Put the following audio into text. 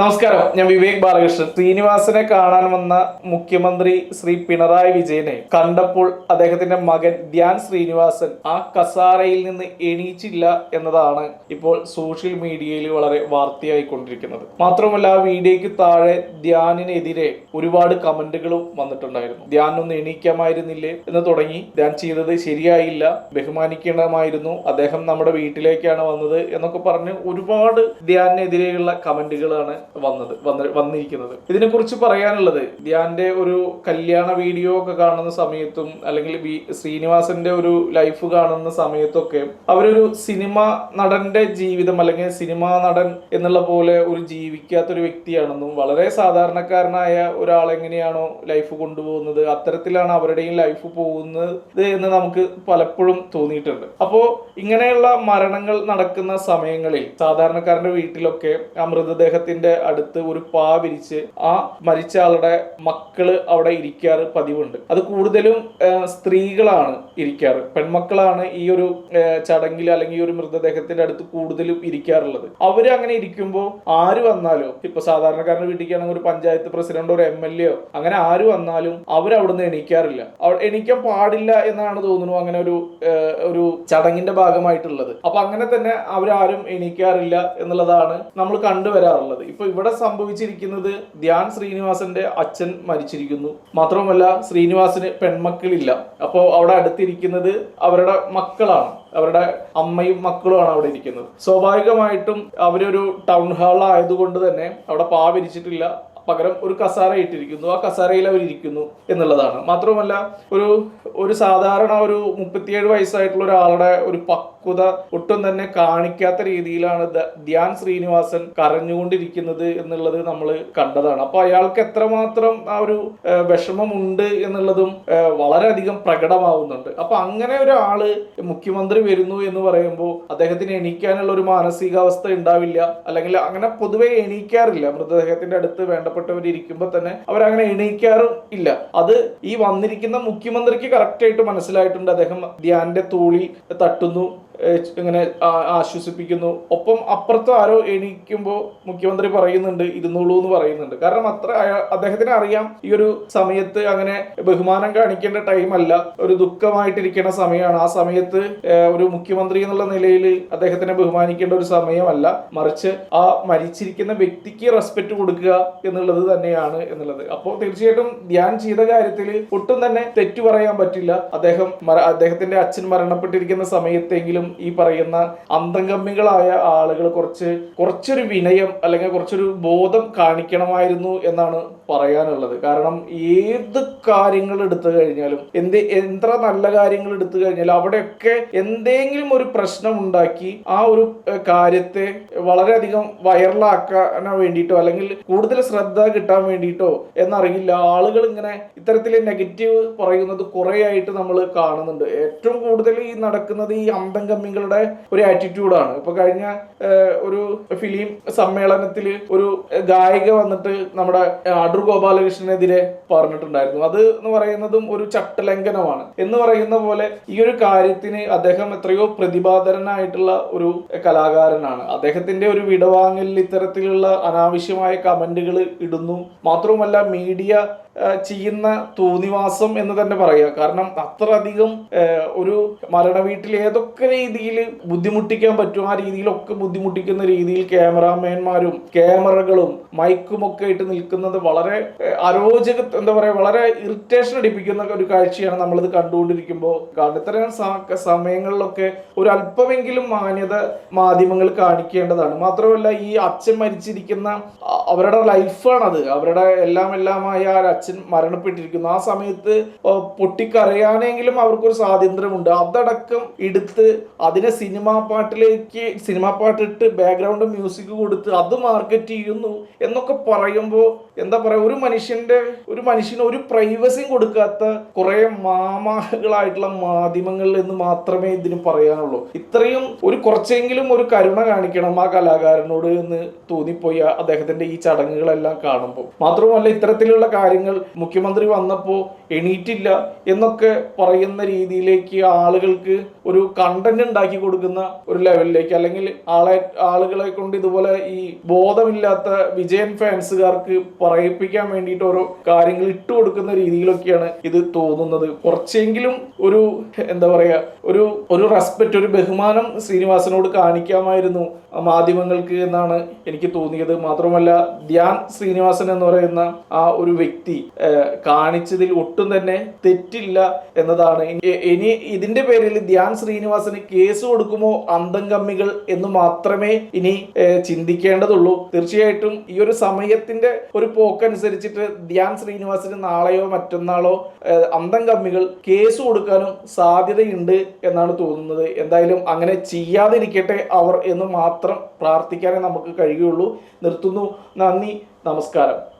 നമസ്കാരം ഞാൻ വിവേക് ബാലകൃഷ്ണൻ. ശ്രീനിവാസനെ കാണാൻ വന്ന മുഖ്യമന്ത്രി ശ്രീ പിണറായി വിജയനെ കണ്ടപ്പോൾ അദ്ദേഹത്തിന്റെ മകൻ ധ്യാൻ ശ്രീനിവാസൻ ആ കസാരയിൽ നിന്ന് എണീച്ചില്ല എന്നതാണ് ഇപ്പോൾ സോഷ്യൽ മീഡിയയിൽ വളരെ വാർത്തയായിക്കൊണ്ടിരിക്കുന്നത്. മാത്രമല്ല ആ വീഡിയോയ്ക്ക് താഴെ ധ്യാനിനെതിരെ ഒരുപാട് കമന്റുകളും വന്നിട്ടുണ്ടായിരുന്നു. ധ്യാൻ ഒന്ന് എണീക്കാമായിരുന്നില്ലേ എന്ന് തുടങ്ങി. ധ്യാൻ ചെയ്തത് ശരിയായില്ല ബഹുമാനിക്കണമായിരുന്നു അദ്ദേഹം നമ്മുടെ വീട്ടിലേക്കാണ് വന്നത് എന്നൊക്കെ പറഞ്ഞ് ഒരുപാട് ധ്യാനിനെതിരെയുള്ള കമന്റുകളാണ് വന്നത് വന്ന് വന്നിരിക്കുന്നത്. ഇതിനെക്കുറിച്ച് പറയാനുള്ളത് ധ്യാന്റെ ഒരു കല്യാണ വീഡിയോ ഒക്കെ കാണുന്ന സമയത്തും അല്ലെങ്കിൽ ബി ശ്രീനിവാസന്റെ ഒരു ലൈഫ് കാണുന്ന സമയത്തൊക്കെ അവരൊരു സിനിമ നടന്റെ ജീവിതം അല്ലെങ്കിൽ സിനിമാ നടൻ എന്നുള്ള പോലെ ഒരു ജീവിക്കാത്ത ഒരു വ്യക്തിയാണെന്നും വളരെ സാധാരണക്കാരനായ ഒരാളെങ്ങനെയാണോ ലൈഫ് കൊണ്ടുപോകുന്നത് അത്തരത്തിലാണ് അവരുടെയും ലൈഫ് പോകുന്നത് എന്ന് നമുക്ക് പലപ്പോഴും തോന്നിയിട്ടുണ്ട്. അപ്പോൾ ഇങ്ങനെയുള്ള മരണങ്ങൾ നടക്കുന്ന സമയങ്ങളിൽ സാധാരണക്കാരന്റെ വീട്ടിലൊക്കെ ആ മൃതദേഹത്തിന്റെ അടുത്ത് ഒരു പാ വിരിച്ച് ആ മരിച്ച ആളുടെ മക്കൾ അവിടെ ഇരിക്കാറ് പതിവുണ്ട്. അത് കൂടുതലും സ്ത്രീകളാണ് ഇരിക്കാറ്. പെൺമക്കളാണ് ഈ ഒരു ചടങ്ങിൽ അല്ലെങ്കിൽ ഒരു മൃതദേഹത്തിന്റെ അടുത്ത് കൂടുതലും ഇരിക്കാറുള്ളത്. അവർ അങ്ങനെ ഇരിക്കുമ്പോൾ ആര് വന്നാലോ ഇപ്പൊ സാധാരണക്കാരന്റെ വീട്ടിലേക്കാണെങ്കിൽ ഒരു പഞ്ചായത്ത് പ്രസിഡന്റോ ഒരു എം എൽ അങ്ങനെ ആര് വന്നാലും അവരവിടുന്ന് എണീക്കാറില്ല. എണീക്കാൻ പാടില്ല എന്നാണ് തോന്നുന്നു അങ്ങനെ ഒരു ഒരു ചടങ്ങിന്റെ ഭാഗമായിട്ടുള്ളത്. അപ്പൊ അങ്ങനെ തന്നെ അവരാരും എണീക്കാറില്ല എന്നുള്ളതാണ് നമ്മൾ കണ്ടുവരാറുള്ളത്. ഇപ്പൊ ഇവിടെ സംഭവിച്ചിരിക്കുന്നത് ധ്യാൻ ശ്രീനിവാസന്റെ അച്ഛൻ മരിച്ചിരിക്കുന്നു. മാത്രവുമല്ല ശ്രീനിവാസിന് പെൺമക്കളില്ല. അപ്പോൾ അവിടെ അടുത്തിരിക്കുന്നത് അവരുടെ മക്കളാണ്. അവരുടെ അമ്മയും മക്കളുമാണ് അവിടെ ഇരിക്കുന്നത്. സ്വാഭാവികമായിട്ടും അവരൊരു ടൗൺ ഹാൾ ആയതുകൊണ്ട് തന്നെ അവിടെ പാ വിരിച്ചിട്ടില്ല പകരം ഒരു കസാര ഇട്ടിരിക്കുന്നു. ആ കസാരയിൽ ഇരിക്കുന്നു എന്നുള്ളതാണ്. മാത്രമല്ല ഒരു ഒരു സാധാരണ ഒരു മുപ്പത്തിയേഴ് വയസ്സായിട്ടുള്ള ഒരാളുടെ ഒരു പക്വത ഒട്ടും തന്നെ കാണിക്കാത്ത രീതിയിലാണ് ധ്യാൻ ശ്രീനിവാസൻ കരഞ്ഞുകൊണ്ടിരിക്കുന്നത് എന്നുള്ളത് നമ്മൾ കണ്ടതാണ്. അപ്പോൾ അയാൾക്ക് എത്രമാത്രം ആ ഒരു വിഷമമുണ്ട് എന്നുള്ളതും വളരെയധികം പ്രകടമാവുന്നുണ്ട്. അപ്പൊ അങ്ങനെ ഒരാൾ മുഖ്യമന്ത്രി വരുന്നു എന്ന് പറയുമ്പോൾ അദ്ദേഹത്തിന് എണീക്കാനുള്ള ഒരു മാനസികാവസ്ഥ ഉണ്ടാവില്ല. അല്ലെങ്കിൽ അങ്ങനെ പൊതുവെ എണീക്കാറില്ല. മൃതദേഹത്തിന്റെ അടുത്ത് വേണ്ടപ്പെട്ടവർ ഇരിക്കുമ്പോൾ തന്നെ അവരങ്ങനെ എണീക്കാറും ഇല്ല. അത് ഈ വന്നിരിക്കുന്ന മുഖ്യമന്ത്രിക്ക് കറക്റ്റായിട്ട് മനസ്സിലായിട്ടുണ്ട്. അദ്ദേഹം ധ്യാന്റെ തോളിൽ തട്ടുന്നു. ഇങ്ങനെ ആശ്വസിപ്പിക്കുന്നു. ഒപ്പം അപ്പുറത്ത് ആരോ എണീക്കുമ്പോൾ മുഖ്യമന്ത്രി പറയുന്നുണ്ട് ഇരുന്നോളൂ എന്ന് പറയുന്നുണ്ട്. കാരണം അത്ര അദ്ദേഹത്തിന് അറിയാം ഈ ഒരു സമയത്ത് അങ്ങനെ ബഹുമാനം കാണിക്കേണ്ട ടൈം അല്ല. ഒരു ദുഃഖമായിട്ടിരിക്കുന്ന സമയമാണ്. ആ സമയത്ത് ഒരു മുഖ്യമന്ത്രി എന്നുള്ള നിലയിൽ അദ്ദേഹത്തിനെ ബഹുമാനിക്കേണ്ട ഒരു സമയമല്ല. മറിച്ച് ആ മരിച്ചിരിക്കുന്ന വ്യക്തിക്ക് റെസ്പെക്ട് കൊടുക്കുക എന്നുള്ളത് തന്നെയാണ് എന്നുള്ളത്. അപ്പോൾ തീർച്ചയായിട്ടും ധ്യാൻ ചെയ്ത കാര്യത്തിൽ ഒട്ടും തന്നെ തെറ്റു പറയാൻ പറ്റില്ല. അദ്ദേഹം അദ്ദേഹത്തിന്റെ അച്ഛൻ മരണപ്പെട്ടിരിക്കുന്ന സമയത്തെങ്കിലും ഈ പറയുന്ന അന്തംഗമ്മികളായ ആളുകൾ കുറച്ച് കുറച്ചൊരു വിനയം അല്ലെങ്കിൽ കുറച്ചൊരു ബോധം കാണിക്കണമായിരുന്നു എന്നാണ് പറയാനുള്ളത്. കാരണം ഏത് കാര്യങ്ങൾ എടുത്തു കഴിഞ്ഞാലും എന്ത് എത്ര നല്ല കാര്യങ്ങൾ എടുത്തു കഴിഞ്ഞാലും അവിടെയൊക്കെ എന്തെങ്കിലും ഒരു പ്രശ്നം ഉണ്ടാക്കി ആ ഒരു കാര്യത്തെ വളരെയധികം വൈറലാക്കാൻ വേണ്ടിയിട്ടോ അല്ലെങ്കിൽ കൂടുതൽ ശ്രദ്ധ കിട്ടാൻ വേണ്ടിയിട്ടോ എന്നറിയില്ല. ആളുകൾ ഇങ്ങനെ ഇത്തരത്തിൽ നെഗറ്റീവ് പറയുന്നത് കുറെ ആയിട്ട് നമ്മൾ കാണുന്നുണ്ട്. ഏറ്റവും കൂടുതൽ ഈ നടക്കുന്നത് ഈ അന്തംഗമ്മികളുടെ ഒരു ആറ്റിറ്റ്യൂഡാണ് ഇപ്പൊ കഴിഞ്ഞ ഒരു ഫിലിം സമ്മേളനത്തിൽ ഒരു ഗായിക വന്നിട്ട് നമ്മുടെ അടൂർ ഗോപാലകൃഷ്ണനെതിരെ പറഞ്ഞിട്ടുണ്ടായിരുന്നു. അത് എന്ന് പറയുന്നതും ഒരു ചട്ടലംഘനമാണ്. എന്ന് പറയുന്ന പോലെ ഈ ഒരു കാര്യത്തിന് അദ്ദേഹം എത്രയോ പ്രതിഭാതരനായിട്ടുള്ള ഒരു കലാകാരനാണ്. അദ്ദേഹത്തിന്റെ ഒരു വിടവാങ്ങലിൽ ഇത്തരത്തിലുള്ള അനാവശ്യമായ കമന്റുകൾ ഇടുന്നു. മാത്രവുമല്ല മീഡിയ ചെയ്യുന്ന തോന്നിവാസം എന്ന് തന്നെ പറയാം കാരണം അത്രയധികം ഒരു മരണ വീട്ടിൽ ഏതൊക്കെ രീതിയിൽ ബുദ്ധിമുട്ടിക്കാൻ പറ്റും ആ രീതിയിലൊക്കെ ബുദ്ധിമുട്ടിക്കുന്ന രീതിയിൽ ക്യാമറാമാൻമാരും ക്യാമറകളും മൈക്കും ഒക്കെ ആയിട്ട് നിൽക്കുന്നത് വളരെ അരോചക എന്താ പറയാ വളരെ ഇറിറ്റേഷൻ അടിപ്പിക്കുന്ന ഒരു കാഴ്ചയാണ് നമ്മളിത് കണ്ടുകൊണ്ടിരിക്കുമ്പോൾ കാരണം ഇത്തരം സമയങ്ങളിലൊക്കെ ഒരു അല്പമെങ്കിലും മാന്യത മാധ്യമങ്ങൾ കാണിക്കേണ്ടതാണ്. മാത്രമല്ല ഈ അച്ഛൻ മരിച്ചിരിക്കുന്ന അവരുടെ ലൈഫാണത് അവരുടെ എല്ലാം എല്ലാമായ അച്ഛൻ മരണപ്പെട്ടിരിക്കുന്നു. ആ സമയത്ത് പൊട്ടിക്കറിയാനെങ്കിലും അവർക്കൊരു സ്വാതന്ത്ര്യമുണ്ട്. അതടക്കം എടുത്ത് അതിനെ സിനിമാ പാട്ടിലേക്ക് സിനിമാ പാട്ടിട്ട് ബാക്ക്ഗ്രൗണ്ട് മ്യൂസിക് കൊടുത്ത് അത് മാർക്കറ്റ് ചെയ്യുന്നു എന്നൊക്കെ പറയുമ്പോൾ എന്താ പറയാ ഒരു മനുഷ്യന്റെ ഒരു മനുഷ്യന് ഒരു പ്രൈവസിയും കൊടുക്കാത്ത കുറെ മാമാകളായിട്ടുള്ള മാധ്യമങ്ങളിൽ എന്ന് മാത്രമേ ഇതിന് പറയാനുള്ളൂ. ഇത്രയും ഒരു കുറച്ചെങ്കിലും ഒരു കരുണ കാണിക്കണം ആ കലാകാരനോട് എന്ന് തോന്നിപ്പോയി അദ്ദേഹത്തിന്റെ ഈ ചടങ്ങുകളെല്ലാം കാണുമ്പോൾ. മാത്രമല്ല ഇത്തരത്തിലുള്ള കാര്യങ്ങൾ മുഖ്യമന്ത്രി വന്നപ്പോൾ എണീറ്റില്ല എന്നൊക്കെ പറയുന്ന രീതിയിലേക്ക് ആളുകൾക്ക് ഒരു കണ്ടന്റ് ഉണ്ടാക്കി കൊടുക്കുന്ന ഒരു ലെവലിലേക്ക് അല്ലെങ്കിൽ ആളെ ആളുകളെ കൊണ്ട് ഇതുപോലെ ഈ ബോധമില്ലാത്ത വിജയൻ ഫാൻസുകാർക്ക് പറയിപ്പിക്കാൻ വേണ്ടിയിട്ട് ഓരോ കാര്യങ്ങൾ ഇട്ടു കൊടുക്കുന്ന രീതിയിലൊക്കെയാണ് ഇത് തോന്നുന്നത്. കുറച്ചെങ്കിലും ഒരു എന്താ പറയുക ഒരു ഒരു റെസ്പെക്റ്റ് ഒരു ബഹുമാനം ശ്രീനിവാസനോട് കാണിക്കാമായിരുന്നു മാധ്യമങ്ങൾക്ക് എന്നാണ് എനിക്ക് തോന്നിയത്. മാത്രമല്ല ധ്യാൻ ശ്രീനിവാസൻ എന്ന് പറയുന്ന ആ ഒരു വ്യക്തി കാണിച്ചതിൽ ഒട്ടും തന്നെ തെറ്റില്ല എന്നതാണ്. ഇനി- ഇതിന്റെ പേരിൽ ധ്യാൻ ശ്രീനിവാസന് കേസ് കൊടുക്കുമോ അന്തം കമ്മികൾ എന്ന് മാത്രമേ ഇനി ചിന്തിക്കേണ്ടതുള്ളൂ. തീർച്ചയായിട്ടും ഈ ഒരു സമയത്തിന്റെ ഒരു പോക്കനുസരിച്ചിട്ട് ധ്യാൻ ശ്രീനിവാസന് നാളെയോ മറ്റന്നാളോ അന്തം കമ്മികൾ കേസ് കൊടുക്കാനും സാധ്യതയുണ്ട് എന്നാണ് തോന്നുന്നത്. എന്തായാലും അങ്ങനെ ചെയ്യാതിരിക്കട്ടെ അവർ എന്ന് മാത്രം പ്രാർത്ഥിക്കാനേ നമുക്ക് കഴിയുള്ളൂ. നിർത്തുന്നു. നന്ദി. നമസ്കാരം.